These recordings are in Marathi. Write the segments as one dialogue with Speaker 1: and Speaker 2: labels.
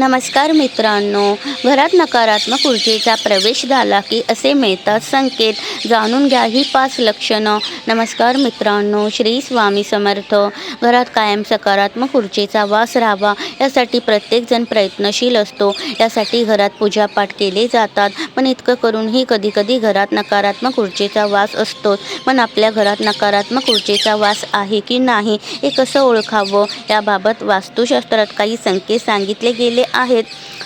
Speaker 1: नमस्कार मित्रांनो. घरात नकारात्मक ऊर्जेचा प्रवेश झाला की असे मिळतात संकेत. जाणून घ्या ही पाच लक्षणं. नमस्कार मित्रांनो श्री स्वामी समर्थ. घरात कायम सकारात्मक ऊर्जेचा वास राहावा यासाठी प्रत्येकजण प्रयत्नशील असतो. यासाठी घरात पूजापाठ केले जातात. पण इतकं करूनही कधीकधी घरात नकारात्मक ऊर्जेचा वास असतो. पण आपल्या घरात नकारात्मक ऊर्जेचा वास आहे की नाही हे कसं ओळखावं? याबाबत वास्तुशास्त्रात काही संकेत सांगितले गेले आहेत.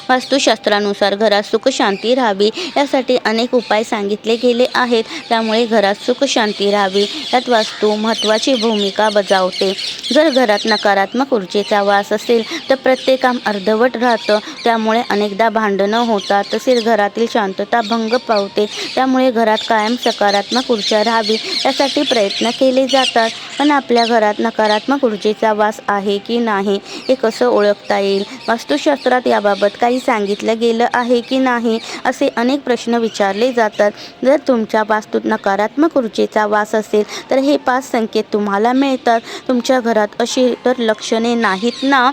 Speaker 1: वास्तुशास्त्रानुसार घरात सुखशांती राहावी यासाठी अनेक उपाय सांगितले गेले आहेत. त्यामुळे घरात सुखशांती राहावी यात वास्तू महत्त्वाची भूमिका बजावते. जर घरात नकारात्मक ऊर्जेचा वास असेल तर प्रत्येक काम अर्धवट राहतं. त्यामुळे अनेकदा भांडणं होतात तसेच घरातील शांतता भंग पावते. त्यामुळे घरात कायम सकारात्मक ऊर्जा राहावी यासाठी प्रयत्न केले जातात. पण आपल्या घरात नकारात्मक ऊर्जेचा वास आहे की नाही हे कसं ओळखता येईल? वास्तुशास्त्र पत्रात याबाबत काही सांगितलं गेलं आहे की नाही असे अनेक प्रश्न विचारले जातात. जर तुमच्या वास्तूत नकारात्मक ऊर्जेचा वास असेल तर हे पाच संकेत तुम्हाला मिळतात. तुमच्या घरात अशी तर लक्षणे नाहीत ना?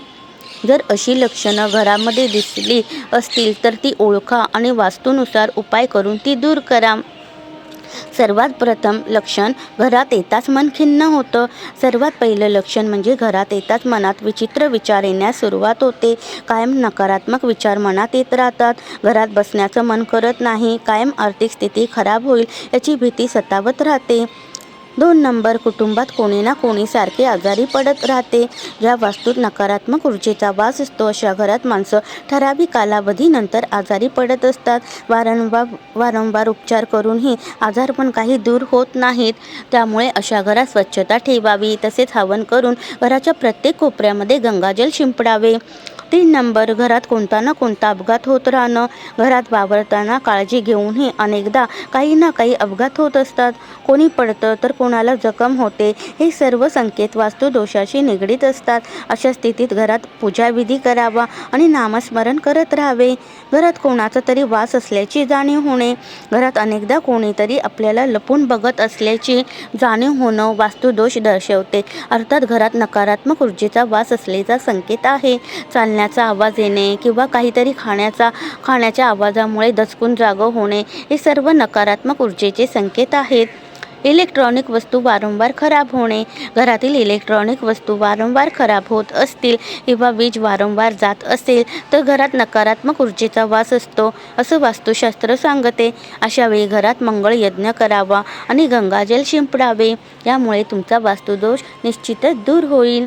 Speaker 1: जर अशी लक्षणं घरामध्ये दिसली असतील तर ती ओळखा आणि वास्तूनुसार उपाय करून ती दूर करा. सर्वात प्रथम लक्षण घरात येताच मन खिन्न होतं. सर्वात पहिलं लक्षण म्हणजे घरात येताच मनात विचित्र विचार येण्यास सुरुवात होते. कायम नकारात्मक विचार मनात येत राहतात. घरात बसण्याचं मन करत नाही. कायम आर्थिक स्थिती खराब होईल याची भीती सतावत राहते. दोन नंबर कुटुंबात कोणी ना कोणी सारखे आजारी पडत राहते. ज्या वास्तूत नकारात्मक ऊर्जेचा वास असतो अशा घरात माणसं ठराविक कालावधीनंतर आजारी पडत असतात. वारंवार वारंवार उपचार करूनही आजार पण काही दूर होत नाहीत. त्यामुळे अशा घरात स्वच्छता ठेवावी तसेच हवन करून घराच्या प्रत्येक कोपऱ्यामध्ये गंगाजल शिंपडावे. तीन नंबर घरात कोणता ना कोणता अपघात होत राहणं घरात वावरताना काळजी घेऊनही अनेकदा काही ना काही अपघात होत असतात. कोणी पडतं तर कोणाला जखम होते हे सर्व संकेत वास्तुदोषाशी निगडीत असतात. अशा स्थितीत घरात पूजाविधी करावा आणि नामस्मरण करत राहावे. घरात कोणाचा तरी वास असल्याची जाणीव होणे घरात अनेकदा कोणीतरी आपल्याला लपून बघत असल्याची जाणीव होणं वास्तुदोष दर्शवते. अर्थात घरात नकारात्मक ऊर्जेचा वास असल्याचा संकेत आहे. चालण्याचा आवाज येणे किंवा काहीतरी खाण्याचा खाण्याच्या आवाजामुळे दचकून जागं होणे हे सर्व नकारात्मक ऊर्जेचे संकेत आहेत. इलेक्ट्रॉनिक वस्तू वारंवार खराब होणे घरातील इलेक्ट्रॉनिक वस्तू वारंवार खराब होत असतील किंवा वीज वारंवार जात असेल तर घरात नकारात्मक ऊर्जेचा वास असतो असं वास्तुशास्त्र सांगते. अशा वेळी घरात मंगळ यज्ञ करावा आणि गंगाजल शिंपडावे यामुळे तुमचा वास्तुदोष निश्चितच दूर होईल.